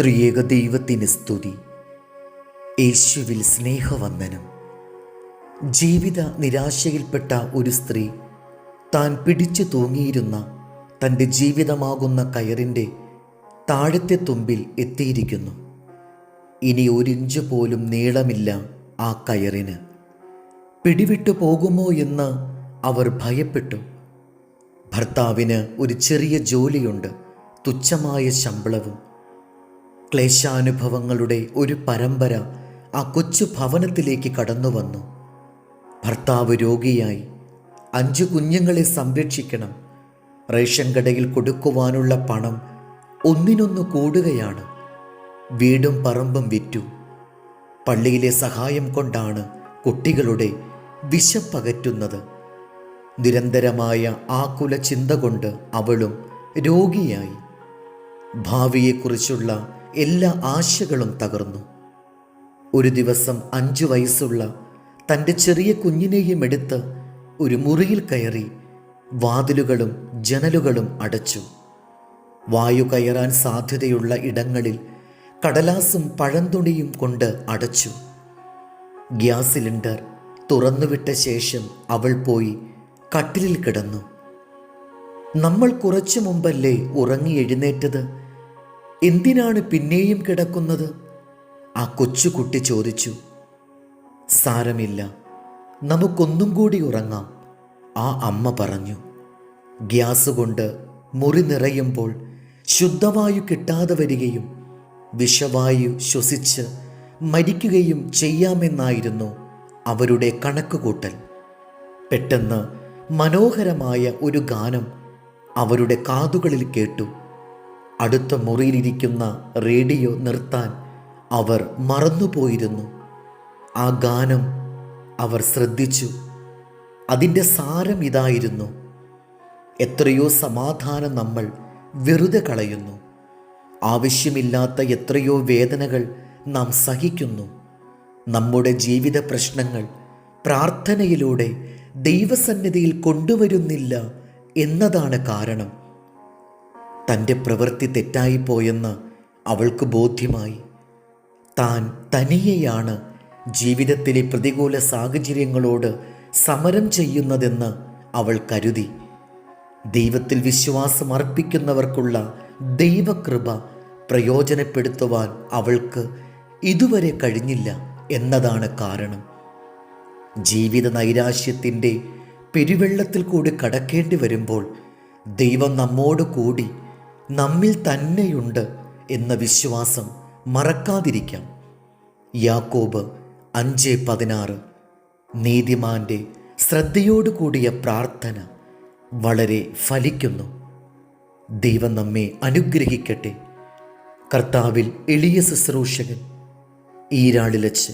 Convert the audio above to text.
ത്രിയേക ദൈവത്തിന് സ്തുതി. യേശുവിൽ സ്നേഹവന്ദനം. ജീവിത നിരാശയിൽപ്പെട്ട ഒരു സ്ത്രീ താൻ പിടിച്ചു തൂങ്ങിയിരുന്ന തന്റെ ജീവിതമാകുന്ന കയറിന്റെ താഴത്തെ തുമ്പിൽ എത്തിയിരിക്കുന്നു. ഇനി ഒരിഞ്ച് പോലും നീളമില്ല ആ കയറിന്. പിടിവിട്ടു പോകുമോ എന്ന് അവർ ഭയപ്പെട്ടു. ഭർത്താവിന് ഒരു ചെറിയ ജോലിയുണ്ട്. തുച്ഛമായ ശമ്പളവും ക്ലേശാനുഭവങ്ങളുടെ ഒരു പരമ്പര ആ കൊച്ചു ഭവനത്തിലേക്ക് കടന്നു വന്നു ഭർത്താവ് രോഗിയായി. അഞ്ചു കുഞ്ഞുങ്ങളെ സംരക്ഷിക്കണം. റേഷൻ കടയിൽ കൊടുക്കുവാനുള്ള പണം ഒന്നിനൊന്ന് കൂടുകയാണ്. വീടും പറമ്പും വിറ്റു. പള്ളിയിലെ സഹായം കൊണ്ടാണ് കുട്ടികളുടെ വിശപ്പകറ്റുന്നത് നിരന്തരമായ ആകുല ചിന്ത കൊണ്ട് അവളും രോഗിയായി. ഭാവിയെക്കുറിച്ചുള്ള എല്ലാ ആശകളും തകർന്നു. ഒരു ദിവസം അഞ്ചു വയസ്സുള്ള തന്റെ ചെറിയ കുഞ്ഞിനെയും എടുത്ത് ഒരു മുറിയിൽ കയറി വാതിലുകളും ജനലുകളും അടച്ചു. വായു കയറാൻ സാധ്യതയുള്ള ഇടങ്ങളിൽ കടലാസും പഴന്തുണിയും കൊണ്ട് അടച്ചു. ഗ്യാസ് സിലിണ്ടർ തുറന്നുവിട്ട ശേഷം അവൾ പോയി കട്ടിലിൽ കിടന്നു. നമ്മൾ കുറച്ചു മുമ്പല്ലേ ഉറങ്ങി എഴുന്നേറ്റത്? എന്തിനാണ് പിന്നെയും കിടക്കുന്നത്? ആ കൊച്ചുകുട്ടി ചോദിച്ചു. സാരമില്ല നമുക്കൊന്നും കൂടി ഉറങ്ങാം ആ അമ്മ പറഞ്ഞു. ഗ്യാസ് കൊണ്ട് മുറി നിറയുമ്പോൾ ശുദ്ധവായു കിട്ടാതെ വരികയും വിഷവായു ശ്വസിച്ച് മരിക്കുകയും ചെയ്യാമെന്നായിരുന്നു അവരുടെ കണക്കുകൂട്ടൽ. പെട്ടെന്ന് മനോഹരമായ ഒരു ഗാനം അവരുടെ കാതുകളിൽ കേട്ടു. അടുത്ത മുറിയിലിരിക്കുന്ന റേഡിയോ നിർത്താൻ അവർ മറന്നുപോയിരുന്നു. ആ ഗാനം അവർ ശ്രദ്ധിച്ചു. അതിന്റെ സാരം ഇതായിരുന്നു. എത്രയോ സമാധാനം നമ്മൾ വെറുതെ കളയുന്നു. ആവശ്യമില്ലാത്ത എത്രയോ വേദനകൾ നാം സഹിക്കുന്നു. നമ്മുടെ ജീവിത പ്രശ്നങ്ങൾ പ്രാർത്ഥനയിലൂടെ ദൈവസന്നിധിയിൽ കൊണ്ടുവരുന്നില്ല എന്നതാണ് കാരണം. തന്റെ പ്രവൃത്തി തെറ്റായിപ്പോയെന്ന് അവൾക്ക് ബോധ്യമായി. താൻ തനിയെയാണ് ജീവിതത്തിലെ പ്രതികൂല സാഹചര്യങ്ങളോട് സമരം ചെയ്യുന്നതെന്ന് അവൾ കരുതി. ദൈവത്തിൽ വിശ്വാസം അർപ്പിക്കുന്നവർക്കുള്ള ദൈവകൃപ പ്രയോജനപ്പെടുത്തുവാൻ അവൾക്ക് ഇതുവരെ കഴിഞ്ഞില്ല എന്നതാണ് കാരണം. ജീവിത നൈരാശ്യത്തിന്റെ പെരുവെള്ളത്തിൽ കൂടി കടക്കേണ്ടി വരുമ്പോൾ ദൈവം നമ്മോട് കൂടി നമ്മിൽ തന്നെയുണ്ട് എന്ന വിശ്വാസം മറക്കാതിരിക്കാം. യാക്കോബ് അഞ്ച് പതിനാറ്. നീതിമാന്റെ ശ്രദ്ധയോടുകൂടിയ പ്രാർത്ഥന വളരെ ഫലിക്കുന്നു. ദൈവം നമ്മെ അനുഗ്രഹിക്കട്ടെ. കർത്താവിൽ എളിയ ശുശ്രൂഷകൻ ഈരാളിലച്ച്